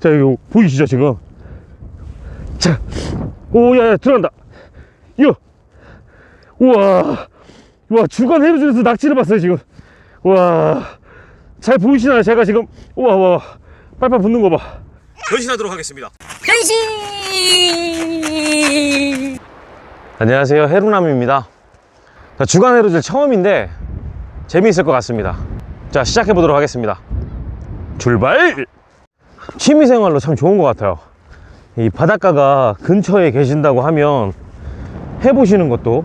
자, 이거 보이시죠, 지금? 자, 오, 야, 야, 들어간다. 이거. 우와. 와, 주간 해루질에서 낙지를 봤어요, 지금. 와. 잘 보이시나요? 제가 지금. 우와, 와. 빨빨 붙는 거 봐. 변신하도록 하겠습니다. 변신! 안녕하세요. 해루남입니다. 자, 주간 해루질 처음인데 재미있을 것 같습니다. 자, 시작해 보도록 하겠습니다. 출발! 취미생활로 참 좋은 것 같아요. 이 바닷가가 근처에 계신다고 하면 해보시는 것도.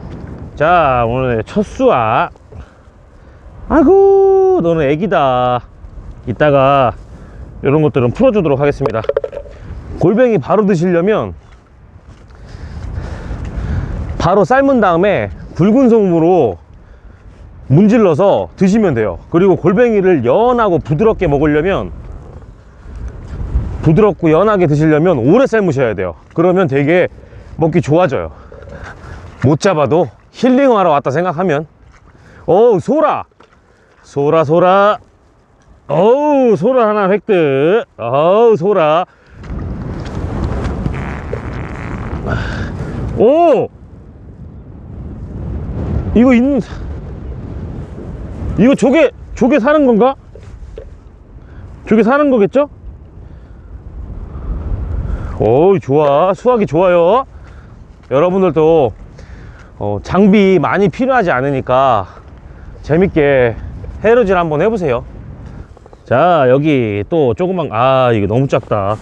자, 오늘 첫 수아. 아이고, 너는 애기다. 이따가 이런 것들은 풀어주도록 하겠습니다. 골뱅이 바로 드시려면 바로 삶은 다음에 굵은 소금으로 문질러서 드시면 돼요. 그리고 골뱅이를 연하고 부드럽게 먹으려면 부드럽고 연하게 드시려면 오래 삶으셔야 돼요. 그러면 되게 먹기 좋아져요. 못 잡아도 힐링하러 왔다 생각하면 어우 소라 소라 소라 어우 소라 하나 획득 어우 소라 오 이거 있는 이거 조개 조개 사는 건가? 조개 사는 거겠죠? 오 좋아 수확이 좋아요 여러분들도 어, 장비 많이 필요하지 않으니까 재밌게 해루질 한번 해보세요 자 여기 또 조그만 아 이거 너무 작다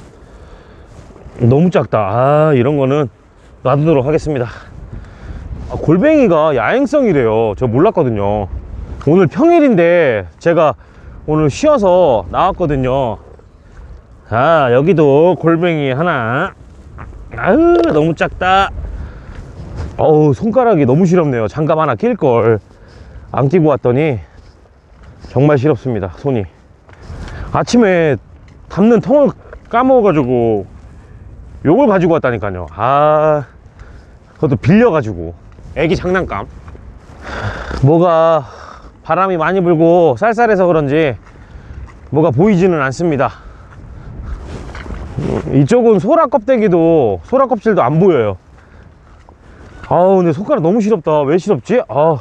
너무 작다 아 이런 거는 놔두도록 하겠습니다 아, 골뱅이가 야행성이래요. 저 몰랐거든요. 오늘 평일인데 제가 오늘 쉬어서 나왔거든요. 자, 여기도 골뱅이 하나. 아유, 너무 작다. 어우, 손가락이 너무 시렵네요. 장갑 하나 낄걸. 안 끼고 왔더니 정말 시렵습니다. 손이. 아침에 담는 통을 까먹어가지고 요걸 가지고 왔다니까요. 아, 그것도 빌려가지고. 애기 장난감 뭐가 바람이 많이 불고 쌀쌀해서 그런지 뭐가 보이지는 않습니다 음, 이쪽은 소라 껍데기도 소라 껍질도 안 보여요. 아우 근데 손가락 너무 시렵다. 왜 시렵지? 아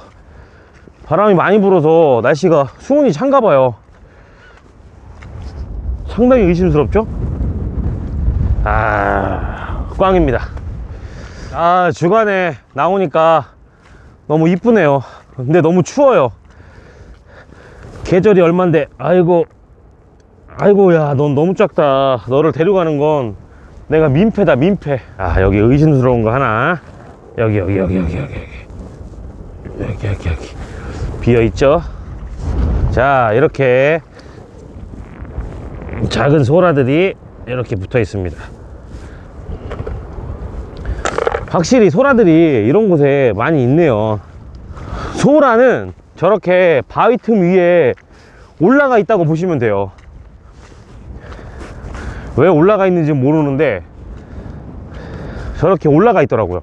바람이 많이 불어서 날씨가 수온이 찬가 봐요. 상당히 의심스럽죠? 아 꽝입니다. 아 주간에 나오니까 너무 이쁘네요. 근데 너무 추워요. 계절이 얼만데 아이고 아이고 야 넌 너무 작다. 너를 데려가는 건 내가 민폐다 민폐. 아 여기 의심스러운 거 하나. 여기 여기 여기 여기 여기 여기. 여기 여기 여기. 비어 있죠? 자 이렇게 작은 소라들이 이렇게 붙어 있습니다. 확실히 소라들이 이런 곳에 많이 있네요. 소라는 저렇게 바위 틈 위에 올라가 있다고 보시면 돼요 왜 올라가 있는지 모르는데 저렇게 올라가 있더라고요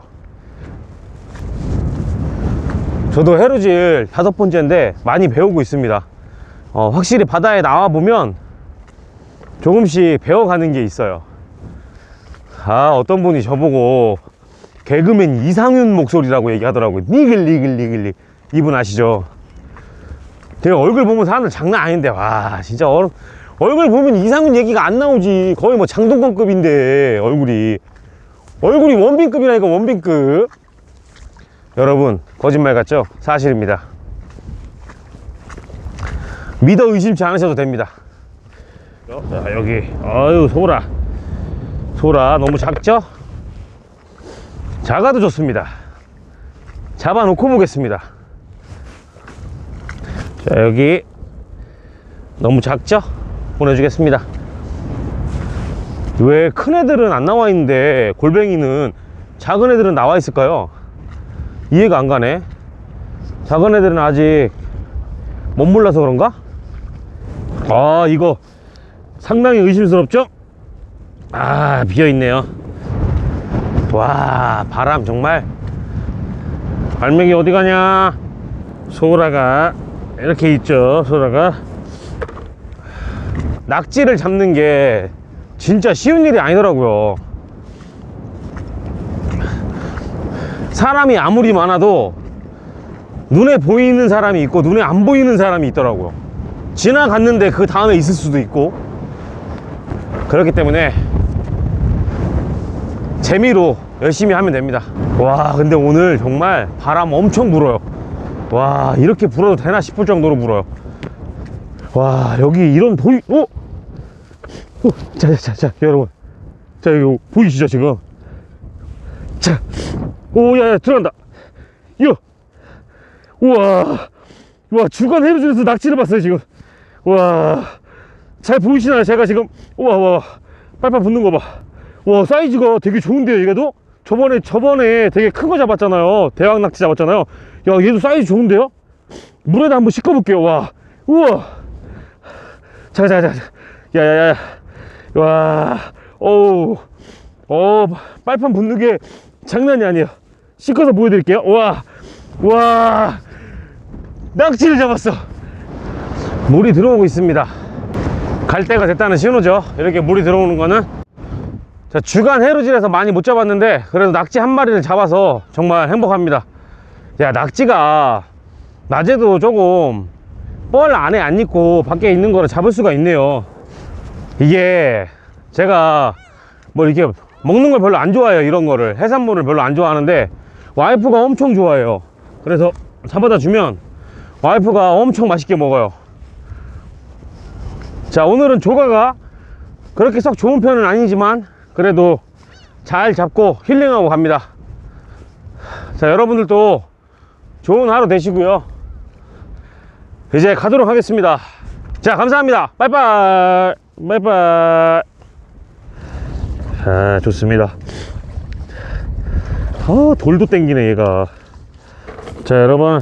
저도 해루질 다섯 번째인데 많이 배우고 있습니다 어, 확실히 바다에 나와 보면 조금씩 배워가는 게 있어요 아 어떤 분이 저보고 개그맨 이상윤 목소리라고 얘기하더라고요. 니글 니글 니글 니 이분 아시죠? 제가 얼굴 보면 사람들 장난 아닌데 와 진짜 얼, 얼굴 보면 이상윤 얘기가 안 나오지 거의 뭐 장동건급인데 얼굴이 얼굴이 원빈급이라니까 원빈급 여러분 거짓말 같죠? 사실입니다 믿어 의심치 않으셔도 됩니다 자 여기 아유 소라 소라 너무 작죠? 작아도 좋습니다. 잡아 놓고 보겠습니다. 자, 여기 너무 작죠? 보내주겠습니다. 왜 큰 애들은 안 나와 있는데 골뱅이는 작은 애들은 나와 있을까요? 이해가 안 가네. 작은 애들은 아직 못 몰라서 그런가? 아, 이거 상당히 의심스럽죠? 아, 비어 있네요. 와 바람 정말 알맹이 어디 가냐 소라가 이렇게 있죠 소라가 낙지를 잡는 게 진짜 쉬운 일이 아니더라고요. 사람이 아무리 많아도 눈에 보이는 사람이 있고 눈에 안 보이는 사람이 있더라고요. 지나갔는데 그 다음에 있을 수도 있고 그렇기 때문에 재미로 열심히 하면 됩니다. 와, 근데 오늘 정말 바람 엄청 불어요. 와, 이렇게 불어도 되나 싶을 정도로 불어요. 와, 여기 이런 보이, 어? 어, 자, 자, 자, 자, 여러분. 자, 이거 보이시죠, 지금? 자, 오, 야, 야, 들어간다. 이거. 우와. 와, 주간 해루질에서 낙지를 봤어요, 지금. 와. 잘 보이시나요? 제가 지금, 우와, 와, 빨빨 붙는 거 봐. 와, 사이즈가 되게 좋은데요, 얘도? 저번에, 저번에 되게 큰 거 잡았잖아요. 대왕 낙지 잡았잖아요. 야, 얘도 사이즈 좋은데요? 물에다 한번 씻어볼게요, 와. 우와. 자, 자, 자, 자. 야, 야, 야. 와, 어우. 어, 빨판 붙는 게 장난이 아니에요. 씻어서 보여드릴게요. 와, 와. 낙지를 잡았어. 물이 들어오고 있습니다. 갈 때가 됐다는 신호죠. 이렇게 물이 들어오는 거는. 자, 주간 해루질에서 많이 못 잡았는데, 그래도 낙지 한 마리를 잡아서 정말 행복합니다. 야, 낙지가 낮에도 조금 뻘 안에 안 있고 밖에 있는 거를 잡을 수가 있네요. 이게 제가 뭐 이렇게 먹는 걸 별로 안 좋아해요. 이런 거를. 해산물을 별로 안 좋아하는데 와이프가 엄청 좋아해요. 그래서 잡아다 주면 와이프가 엄청 맛있게 먹어요. 자, 오늘은 조가가 그렇게 썩 좋은 편은 아니지만 그래도 잘 잡고 힐링하고 갑니다. 자, 여러분들도 좋은 하루 되시고요. 이제 가도록 하겠습니다. 자, 감사합니다. 빠이빠이. 빠이빠이. 아, 좋습니다. 아, 돌도 땡기네, 얘가. 자, 여러분.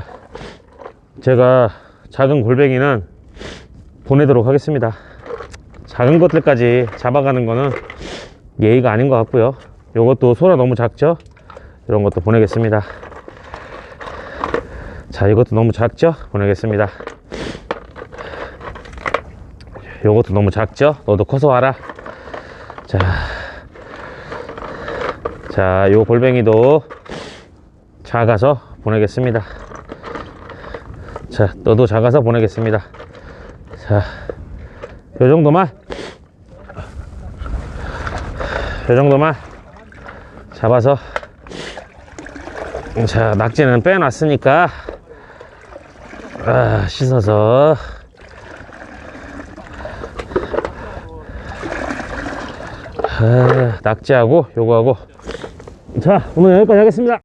제가 작은 골뱅이는 보내도록 하겠습니다. 작은 것들까지 잡아가는 거는 예의가 아닌 것 같고요. 요것도 소라 너무 작죠? 이런 것도 보내겠습니다. 자, 이것도 너무 작죠? 보내겠습니다. 요것도 너무 작죠? 너도 커서 와라. 자, 자, 요 골뱅이도 작아서 보내겠습니다. 자, 너도 작아서 보내겠습니다. 자, 요 정도만. 요 정도만 잡아서. 자, 낙지는 빼놨으니까, 아, 씻어서. 아, 낙지하고 요거하고. 자 오늘 여기까지 하겠습니다